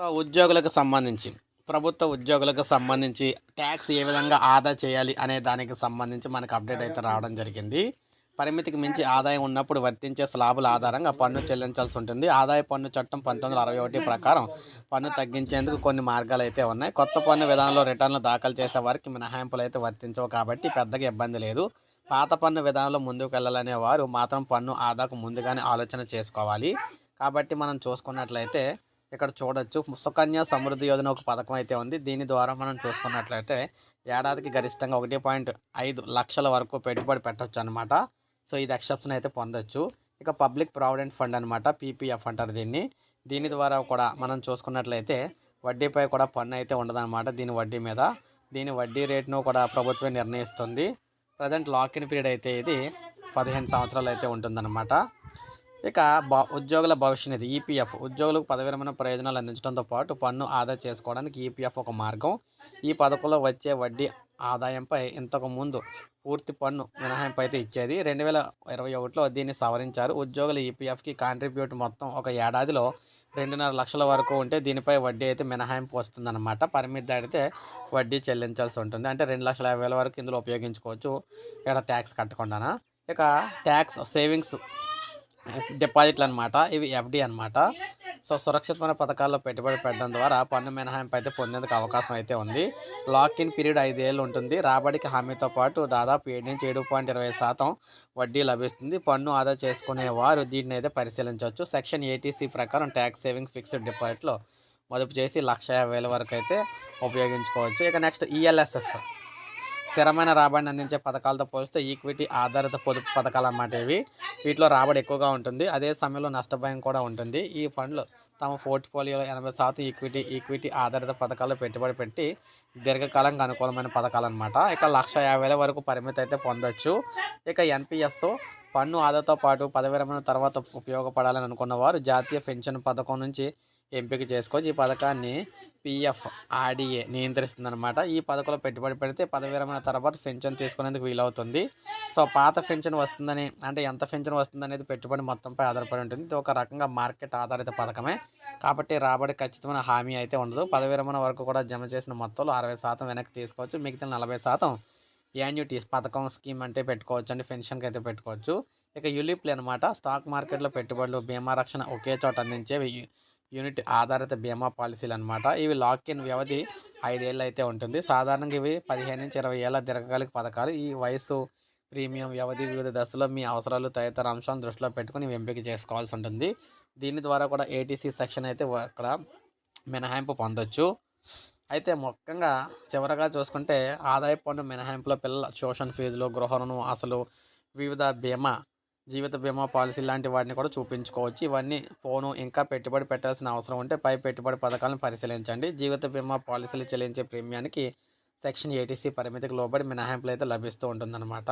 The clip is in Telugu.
సో ఉద్యోగులకు సంబంధించి ప్రభుత్వ ఉద్యోగులకు సంబంధించి ట్యాక్స్ ఏ విధంగా ఆదా చేయాలి అనే దానికి సంబంధించి మనకు అప్డేట్ అయితే రావడం జరిగింది. పరిమితికి మించి ఆదాయం ఉన్నప్పుడు వర్తించే స్లాబుల ఆధారంగా పన్ను చెల్లించాల్సి ఉంటుంది. ఆదాయ పన్ను చట్టం పంతొమ్మిది అరవై ఒకటి ప్రకారం పన్ను తగ్గించేందుకు కొన్ని మార్గాలు అయితే ఉన్నాయి. కొత్త పన్ను విధానంలో రిటర్న్లు దాఖలు చేసే వారికి మినహాయింపులు అయితే వర్తించవు కాబట్టి పెద్దగా ఇబ్బంది లేదు. పాత పన్ను విధానంలో ముందుకు వెళ్ళాలనే వారు మాత్రం పన్ను ఆదాకు ముందుగానే ఆలోచన చేసుకోవాలి. కాబట్టి మనం చూసుకున్నట్లయితే ఇక్కడ చూడొచ్చు. సుకన్య సమృద్ధి యోజన ఒక పథకం అయితే ఉంది. దీని ద్వారా మనం చూసుకున్నట్లయితే ఏడాదికి గరిష్టంగా ఒకటి పాయింట్ ఐదు లక్షల వరకు పెట్టుబడి పెట్టవచ్చు అనమాట సో ఇది ఎక్సెప్షన్ అయితే పొందొచ్చు. ఇక పబ్లిక్ ప్రావిడెంట్ ఫండ్ అనమాట పీపీఎఫ్ అంటారు దీన్ని. దీని ద్వారా కూడా మనం చూసుకున్నట్లయితే వడ్డీపై కూడా పన్ను అయితే ఉండదన్నమాట దీని వడ్డీ మీద. దీని వడ్డీ రేటును కూడా ప్రభుత్వమే నిర్ణయిస్తుంది. ప్రజెంట్ లాక్ ఇన్ పీరియడ్ అయితే ఇది పదిహేను సంవత్సరాలు అయితే ఉంటుందన్నమాట. ఇక ఉద్యోగుల భవిష్య నిధి ఈపీఎఫ్. ఉద్యోగులకు పదవి విరమణ ప్రయోజనాలు అందించడంతో పాటు పన్ను ఆదా చేసుకోవడానికి ఈపీఎఫ్ ఒక మార్గం. ఈ పథకంలో వచ్చే వడ్డీ ఆదాయంపై ఇంతకు ముందు పూర్తి పన్ను మినహాయింపు అయితే ఇచ్చేది. రెండు వేల ఇరవై ఒకటిలో దీన్ని సవరించారు. ఉద్యోగుల ఈపీఎఫ్కి కాంట్రిబ్యూట్ మొత్తం ఒక ఏడాదిలో రెండున్నర లక్షల వరకు ఉంటే దీనిపై వడ్డీ అయితే మినహాయింపు వస్తుందన్నమాట. పరిమితి దాటితే వడ్డీ చెల్లించాల్సి ఉంటుంది. అంటే రెండు లక్షల యాభై వేల వరకు ఇందులో ఉపయోగించుకోవచ్చు. ఇక్కడ ట్యాక్స్ కట్టకుండానా? ఇక ట్యాక్స్ సేవింగ్స్ డిపాజిట్లు అనమాట ఇవి ఎఫ్డి అనమాట సో సురక్షితమైన పథకాల్లో పెట్టుబడి పెట్టడం ద్వారా పన్ను మినహాయింపు అయితే పొందేందుకు అవకాశం అయితే ఉంది. లాక్ ఇన్ పీరియడ్ ఐదేళ్ళు ఉంటుంది. రాబడికి హామీతో పాటు దాదాపు ఏడు నుంచి ఏడు పాయింట్ ఇరవై శాతం వడ్డీ లభిస్తుంది. పన్ను ఆదా చేసుకునే వారు దీన్ని అయితే పరిశీలించవచ్చు. సెక్షన్ ఏటీసీ ప్రకారం ట్యాక్స్ సేవింగ్స్ ఫిక్స్డ్ డిపాజిట్లో మదుపు చేసి లక్ష యాభై వేల వరకు అయితే ఉపయోగించుకోవచ్చు. ఇక నెక్స్ట్ ఈఎల్ఎస్ఎస్ స్థిరమైన రాబడిని అందించే పథకాలతో పోలిస్తే ఈక్విటీ ఆధారిత పొదుపు పథకాలు అన్నమాట ఇవి. వీటిలో రాబడి ఎక్కువగా ఉంటుంది. అదే సమయంలో నష్టభయం కూడా ఉంటుంది. ఈ ఫండ్లు తమ పోర్ట్ఫోలియోలో ఎనభై శాతం ఈక్విటీ ఈక్విటీ ఆధారిత పథకాల్లో పెట్టుబడి పెట్టి దీర్ఘకాలంగా అనుకూలమైన పథకాలు అనమాట ఇక లక్ష యాభై వేల వరకు పరిమితి అయితే పొందొచ్చు. ఇక ఎన్పిఎస్ పన్ను ఆదాతో పాటు పదవి విరమణ తర్వాత ఉపయోగపడాలని అనుకున్న వారు జాతీయ పెన్షన్ పథకం నుంచి ఎంపిక చేసుకోవచ్చు. ఈ పథకాన్ని పిఎఫ్ ఆర్డీఏ నియంత్రిస్తుంది అనమాట ఈ పథకంలో పెట్టుబడి పెడితే పదవి విరమణ తర్వాత పెన్షన్ తీసుకునేందుకు వీలవుతుంది. సో పాత పెన్షన్ వస్తుందని అంటే ఎంత పెన్షన్ వస్తుంది అనేది పెట్టుబడి మొత్తంపై ఆధారపడి ఉంటుంది. ఇది ఒక రకంగా మార్కెట్ ఆధారిత పథకమే. కాబట్టి రాబడి ఖచ్చితమైన హామీ అయితే ఉండదు. పదవి విరమణ వరకు కూడా జమ చేసిన మొత్తంలో అరవై శాతం వెనక్కి తీసుకోవచ్చు. మిగతా నలభై శాతం యాన్యుటీస్ పథకం స్కీమ్ అంటే పెట్టుకోవచ్చు అండి. పెన్షన్కి అయితే పెట్టుకోవచ్చు. ఇక యులిప్లు అనమాట స్టాక్ మార్కెట్లో పెట్టుబడులు బీమా రక్షణ ఒకే చోట అందించేవి. యూనిట్ ఆధారిత బీమా పాలసీలు అనమాట ఇవి లాక్ ఇన్ వ్యవధి ఐదేళ్ళు అయితే ఉంటుంది. సాధారణంగా ఇవి పదిహేను నుంచి ఇరవై ఏళ్ళ దీర్ఘకాలిక పథకాలు. ఈ వయసు ప్రీమియం వ్యవధి వివిధ దశలో మీ అవసరాలు తదితర అంశాలను దృష్టిలో పెట్టుకుని ఎంపిక చేసుకోవాల్సి ఉంటుంది. దీని ద్వారా కూడా ఏటీసీ సెక్షన్ అయితే అక్కడ మినహాయింపు పొందొచ్చు. అయితే ముఖ్యంగా చివరగా చూసుకుంటే ఆదాయ పన్ను మినహాయింపులో పిల్లల ట్యూషన్ ఫీజులు గృహ రుణం అసలు వివిధ బీమా జీవిత బీమా పాలసీ లాంటి వాటిని కూడా చూపించుకోవచ్చు. ఇవన్నీ ఫోను ఇంకా పెట్టుబడి పెట్టాల్సిన అవసరం ఉంటే పై పెట్టుబడి పథకాలను పరిశీలించండి. జీవిత బీమా పాలసీలు చెల్లించే ప్రీమియానికి సెక్షన్ ఏటీసీ పరిమితికి లోబడి మినహాయింపులు అయితే లభిస్తూ ఉంటుందన్నమాట.